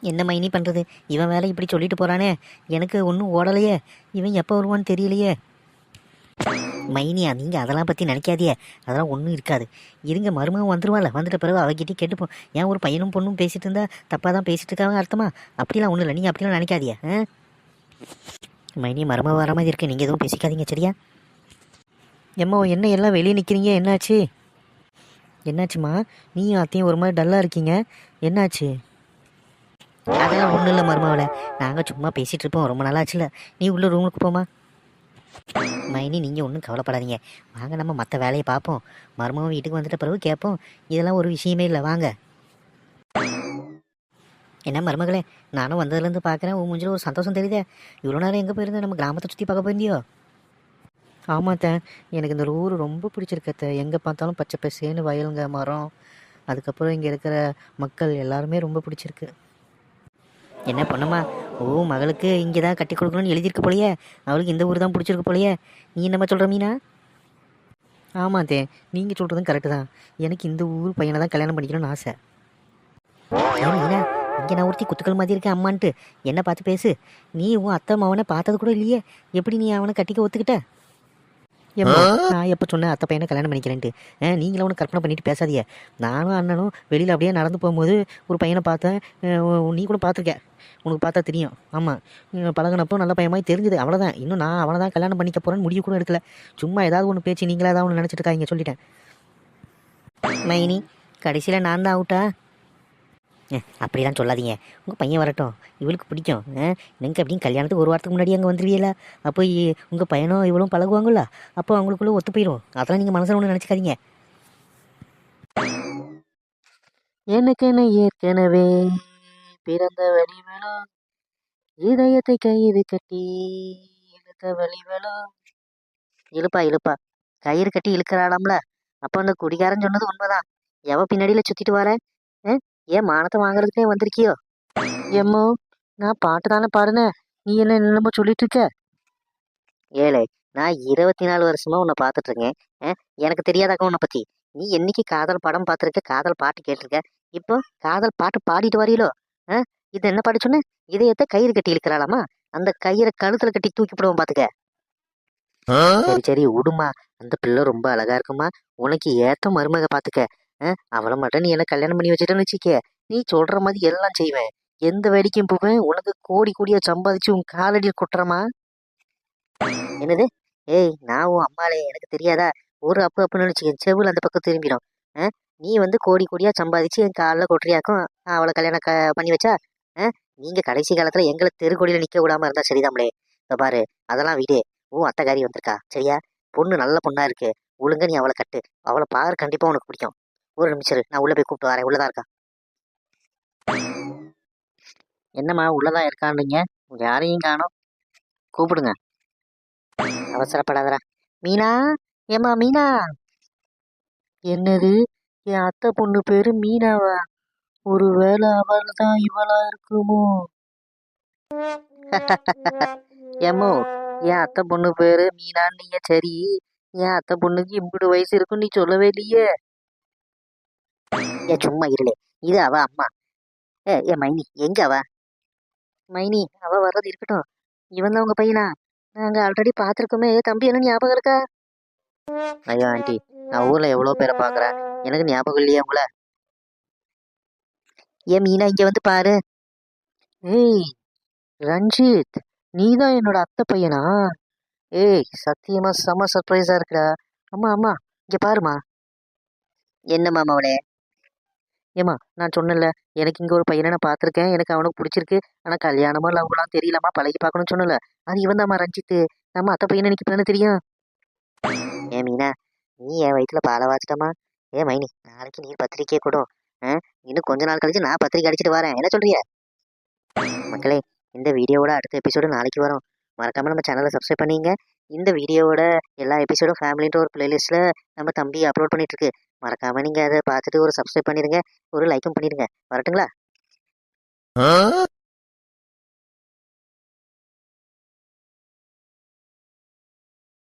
என்ன மைனி பண்ணுறது இவன் வேலை இப்படி சொல்லிட்டு போகிறானே எனக்கு ஒன்றும் ஓடலையே. இவன் எப்போ வருவான்னு தெரியலையே. மைனியா நீங்கள் அதெல்லாம் பற்றி நினைக்காதியே அதெல்லாம் ஒன்றும் இருக்காது. இருங்க மருமகன் வந்துருவாள் வந்துட்ட பிறகு அவகிட்டே கேட்டுப்போம். ஏன் ஒரு பையனும் பொண்ணும் பேசிட்டு இருந்தா தப்பாக தான் பேசிட்டு இருக்காங்க அர்த்தமா? அப்படிலாம் ஒன்றும் இல்லை. நீங்கள் அப்படிலாம் நினைக்காதியே ஆ? மைனி மருமக வர மாதிரி இருக்கு. நீங்கள் எதுவும் பேசிக்காதீங்க சரியா? எம்மா என்ன எல்லாம் வெளியே நிற்கிறீங்க என்னாச்சு? என்னாச்சுமா நீயும் அத்தையும் ஒரு மாதிரி டல்லாக இருக்கீங்க. என்னாச்சு? அதெல்லாம் ஒன்றும் இல்லை மருமாவில் நாங்கள் சும்மா பேசிகிட்டு இருப்போம். ரொம்ப நாள் ஆச்சுல நீ உள்ள ரூமுக்கு போமா மைனி நீங்கள் ஒன்றும் கவலைப்படாதீங்க. வாங்க நம்ம மற்ற வேலையை பார்ப்போம். மருமகன் வீட்டுக்கு வந்துட்ட பிறகு கேட்போம். இதெல்லாம் ஒரு விஷயமே இல்லை. வாங்க. என்ன மருமகளே நானும் வந்ததுலேருந்து பார்க்குறேன் உன் மூஞ்சில் ஒரு சந்தோஷம் தெரியுதே. இவ்வளோ நேரம் எங்கே போயிருந்தேன் நம்ம கிராமத்தை சுற்றி பார்க்க போயிருந்தியோ? ஆமாத்த எனக்கு இந்த ஊர் ரொம்ப பிடிச்சிருக்கத்த எங்கே பார்த்தாலும் பச்சை பசேன்னு வயலுங்க மரம். அதுக்கப்புறம் இங்கே இருக்கிற மக்கள் எல்லாருமே ரொம்ப பிடிச்சிருக்கு. என்ன பொண்ணுமா? ஓ மகளுக்கு இங்கே தான் கட்டி கொடுக்கணும்னு எழுதியிருக்கு போலயே. அவளுக்கு இந்த ஊர் தான் பிடிச்சிருக்கு போலயே. நீ என்னம்மா சொல்கிற மீனா? ஆமாம் தே. நீங்கள் சொல்கிறதும் கரெக்டு தான். எனக்கு இந்த ஊர் பையனை தான் கல்யாணம் பண்ணிக்கணும்னு ஆசை. மீனா இங்கே நான் ஒருத்தி குத்துக்கள் மாதிரி இருக்கேன் அம்மான்ட்டு. என்ன பார்த்து பேசு. நீ உன் அத்தை மவனை பார்த்தது கூட இல்லையே. எப்படி நீ அவனை கட்டிக்க ஒத்துக்கிட்ட? நான் எப்போ சொன்னேன் அத்தை பையனை கல்யாணம் பண்ணிக்கிறேன்ட்டு? ஆ, நீங்களும் ஒன்று கற்பனை பண்ணிட்டு பேசாதீங்க. நானும் அண்ணனும் வெளியில் அப்படியே நடந்து போகும்போது ஒரு பையனை பார்த்தேன். நீ கூட பார்த்துருக்க உனக்கு பார்த்தா தெரியும். ஆமாம் பழகினப்போ நல்ல பையன் தெரிஞ்சது. அவ்வளோதான் இன்னும் நான் அவனை தான் கல்யாணம் பண்ணிக்க போகிறேன்னு முடிவு கூட எடுக்கல. சும்மா ஏதாவது ஒன்று பேச்சு நீங்களே ஏதாவது ஒன்று நினச்சிட்டு இருக்காங்க சொல்லிட்டேன். மைனி கடைசியில் நான் தான் அவுட்டா? அப்படிலாம் சொல்லாதீங்க. உங்கள் பையன் வரட்டும். இவளுக்கு பிடிக்கும். எனக்கு அப்படின்னு கல்யாணத்துக்கு ஒரு வாரத்துக்கு முன்னாடி அங்கே வந்துருவீங்களா அப்போ உங்கள் பையனும் இவளும் பழகுவாங்கல்ல? அப்போ அவங்களுக்குள்ளே ஒத்து போயிடும் அதெல்லாம் நீங்கள் மனசில் ஒன்று நினச்சிக்காதீங்க. எனக்கென ஏற்கனவே? பிறந்த வழிவெளம் இதயத்தை கயிறு கட்டி இழுத்த வழிவெளம் இழுப்பா இழுப்பா. கயிறு கட்டி இழுக்கிறாளாம்ல. அப்போ அந்த குடிகாரன் சொன்னது உண்மைதான். எவ பின்னாடியில சுத்திட்டு வர? ஏன் மானத்தை வாங்குறதுக்கே வந்திருக்கியோ? எம்மோ நான் பாட்டு தானே பாடுனேன் நீ என்ன என்னமோ சொல்லிட்டு இருக்க ஏழை நான் இருபத்தி நாலு வருஷமா உன்னை பார்த்துட்டு இருக்கேன் எனக்கு தெரியாதாக்க உன்னை பத்தி. நீ என்னைக்கு காதல் படம் பார்த்துருக்க? காதல் பாட்டு கேட்டிருக்க? இப்போ காதல் பாட்டு பாடிட்டு வரீங்களோ இது என்ன பாட்டு சொன்ன இதயத்தை கயிறு கட்டி இழுக்கிறாளாமா? அந்த கயிறை கழுத்துல கட்டி தூக்கி போடுவோம் பாத்துக்க. சரி சரி விடுமா அந்த பிள்ளை ரொம்ப அழகா இருக்குமா. உனக்கு ஏத்த மருமக பாத்துக்க? அவளை மட்டும் நீ என்ன கல்யாணம் பண்ணி வச்சுட்டேன்னு வச்சுக்க. நீ சொல்ற மாதிரி எல்லாம் செய்வேன். எந்த வேடிக்கையும் போவேன். உனக்கு கோடி கோடியா சம்பாதிச்சு உன் காலடியில் கொட்டுறமா என்னது? ஏய் நான் உன் அம்மாளே எனக்கு தெரியாதா? ஒரு அப்பு அப்புன்னு நினைச்சுக்க செவில் அந்த பக்கம் திரும்பிடும்? நீ வந்து கோடி கோடியா சம்பாதிச்சு என் காலில் கொட்டுறியாக்கும்? அவளை கல்யாணம் க பண்ணி வச்சா? ஆ? நீங்க கடைசி காலத்துல எங்களை தெருக்கோடியில் நிக்க விடாம இருந்தா சரிதாம்ளே இந்த பாரு அதெல்லாம் விடு. உன் அத்தைக்காரி வந்திருக்கா. சரியா? பொண்ணு நல்ல பொண்ணா இருக்கு. ஒழுங்க நீ அவளை கட்டு. அவளை பாரு கண்டிப்பா உனக்கு பிடிக்கும். ஒரு நிமிஷம் நான் உள்ள போய் கூப்பிட்டு வரேன். உள்ளதான் இருக்கா? என்னம்மா உள்ளதான் இருக்கான்றீங்க? யாரையும் காணும். கூப்பிடுங்க. அவசரப்படாதரா மீனா? ஏம்மா மீனா? என்னது? என் அத்தை பொண்ணு பேரு மீனாவா. ஒருவேளை அவள் தான் இவளா இருக்குமோ? ஏமோ என் அத்தை பொண்ணு பேரு மீனான்னு நீங்க சரி. என் அத்தை பொண்ணுக்கு இம்புடு வயசு இருக்கும் நீ சொல்லவே இல்லையே. ஏ சும்மா இருளே. இது அவ அம்மா. ஏ ஏ மைனி எங்க அவ? மைனி அவ வர்றது இருக்கட்டும். இவன் தான் உங்க பையனா? நாங்க ஆல்ரெடி பார்த்துருக்கோமே. தம்பி என்ன ஞாபகம் இருக்கா? ஐயோ ஆண்டி நான் ஊர்ல எவ்வளோ பேரை பாக்குறேன் எனக்கு ஞாபகம் இல்லையா உங்கள. ஏன் மீனா இங்க வந்து பாரு. ஏய் ரஞ்சித் நீதான் என்னோட அத்தை பையனா? ஏய் சத்தியமா செம சர்ப்ரைஸா இருக்கிறா அம்மா அம்மா இங்க பாருமா என்னம்மா அவளே ஏம்மா நான் சொன்னேன்ல எனக்கு இங்க ஒரு பையனை நான் பார்த்துருக்கேன். எனக்கு அவனுக்கு பிடிச்சிருக்கு. ஆனா கல்யாணமா லவ்லாம் தெரியலம்மா பழகி பார்க்கணும்னு சொன்னல அது இவன் தாம்மா ரஞ்சித் நம்ம அத்தை பையனை எனக்கு இப்ப தெரியும்? ஏன் மீனா நீ என் வயிற்றுல பாலை வாச்சிட்டமா ஏ மைனி நாளைக்கு நீ பத்திரிக்கையை கொடும் இன்னும் கொஞ்ச நாள் கழிச்சு நான் பத்திரிக்கை அடிச்சிட்டு வரேன். என்ன சொல்றிய? மக்களே இந்த வீடியோவோட அடுத்த எபிசோடு நாளைக்கு வரும். மறக்காம நம்ம சேனலை சப்ஸ்கிரைப் பண்ணிங்க. இந்த வீடியோவோட எல்லா எபிசோடும் ஃபேமிலின்ற ஒரு பிளேலிஸ்ட்ல நம்ம தம்பி அப்லோட் பண்ணிட்டு இருக்கு மறக்காம நீங்க அதை பார்த்துட்டு ஒரு சப்ஸ்கிரைப் பண்ணிடுங்க. ஒரு லைக்கும் பண்ணிடுங்க. வரட்டுங்களா?